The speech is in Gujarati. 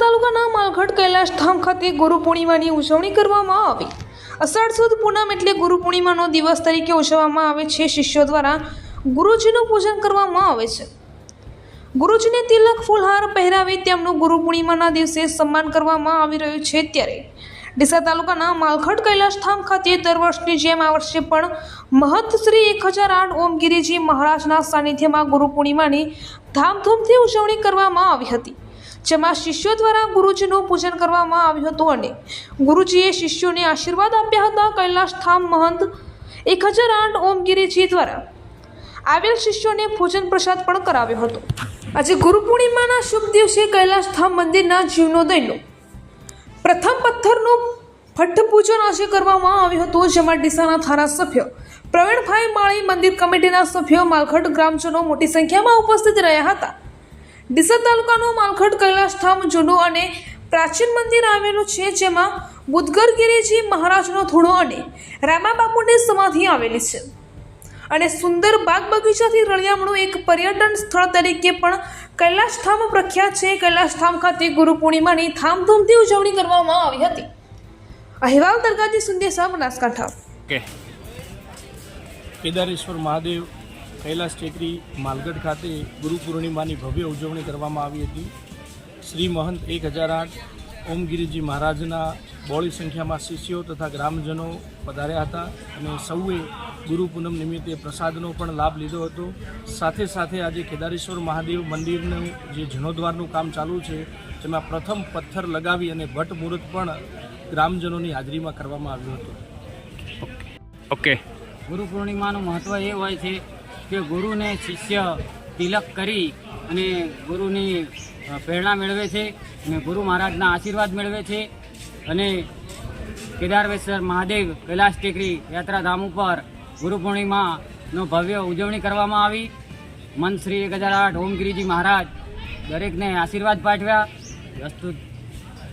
તાલુકાના માલગઢ કૈલાશ ધામ ખાતે ગુરુ પૂર્ણિમાની ઉજવણી કરવામાં આવી. અષાઢ સુદ પૂનમ એટલે ગુરુ પૂર્ણિમાનો દિવસ તરીકે ઉજવવામાં આવે છે. શિષ્યો દ્વારા ગુરુજીનું પૂજન કરવામાં આવે છે. ગુરુજીને તિલક ફૂલહાર પહેરાવી તેમનું ગુરુ પૂર્ણિમાના દિવસે સન્માન કરવામાં આવી રહ્યું છે ત્યારે ડીસા તાલુકાના માલખડ કૈલાશ ધામ ખાતે દર વર્ષની જેમ આ વર્ષે પણ મહંત શ્રી એક હજાર આઠ ઓમગીરીજી મહારાજના સાનિધ્યમાં ગુરુ પૂર્ણિમાની ધામધૂમથી ઉજવણી કરવામાં આવી હતી. જેમાં શિષ્યો દ્વારા ગુરુજીનું પૂજન કરવામાં આવ્યું હતું અને ગુરુજીએ શિષ્યોને આશીર્વાદ આપ્યા હતા. કૈલાશ થામ મહંત એક હજાર આઠ ઓમગીરીજી દ્વારા આવેલ શિષ્યોને ભોજન પ્રસાદ પણ કરાવ્યો હતો. આજે ગુરુ પૂર્ણિમાના શુભ દિવસે કૈલાશ ધામ મંદિરના જીર્ણોદયનું પ્રથમ પથ્થરનું ભઠ્ઠ પૂજન આજે કરવામાં આવ્યું હતું, જેમાં ડીસાના ધારાસભ્ય પ્રવીણભાઈ માળી, મંદિર કમિટીના સભ્યો, માલખડ ગ્રામજનો મોટી સંખ્યામાં ઉપસ્થિત રહ્યા હતા. ડીસા તાલુકાનું માલખડ કૈલાશ ધામ અને પ્રાચીન મંદિર આવેલું છે, જેમાં બુદગરગીરીજી ગિરિજી મહારાજનો થોડો અને રામા બાપુની સમાધિ આવેલી છે. અને સુંદર બાગ બગીચાથી રળિયામણું એક પર્યટન સ્થળ તરીકે પણ કૈલાશધામ પ્રખ્યાત છે. કૈલાશધામ ખાતે ગુરુ પૂર્ણિમાની ધામધૂમથી ઉજવણી કરવામાં આવી હતી. અહેવાલ દરગાહથી સંદેશા બનાસકાંઠા. ઓકે કેદારેશ્વર મહાદેવ કૈલાસ ટેકરી માલગઢ ખાતે ગુરુ પૂર્ણિમાની ભવ્ય ઉજવણી કરવામાં આવી હતી. શ્રી મહંત એક હજાર આઠ ઓમગીરીજી મહારાજના બોળી સંખ્યામાં શિષ્યો તથા ગ્રામજનો પધાર્યા હતા અને સૌએ ગુરુ પૂનમ નિમિત્તે પ્રસાદનો પણ લાભ લીધો હતો. સાથે સાથે આજે કેદારેશ્વર મહાદેવ મંદિરનું જે જીર્ણોદ્વારનું કામ ચાલુ છે જેમાં પ્રથમ પથ્થર લગાવી અને ભટ્ટ મુહૂર્ત પણ ગ્રામજનોની હાજરીમાં કરવામાં આવ્યું હતું. ઓકે ગુરુ પૂર્ણિમાનું મહત્ત્વ એ હોય છે કે ગુરુને શિષ્ય તિલક કરી અને ગુરુની પ્રેરણા મેળવે છે અને ગુરુ મહારાજના આશીર્વાદ મેળવે છે. અને કેદારવેશ્વર મહાદેવ કૈલાશ ટેકરી યાત્રાધામ ઉપર ગુરુ પૂર્ણિમાનો ભવ્ય ઉજવણી કરવામાં આવી. મન શ્રી એક હજાર આઠ ઓમગીરીજી મહારાજ દરેકને આશીર્વાદ પાઠવ્યા. વસ્તુ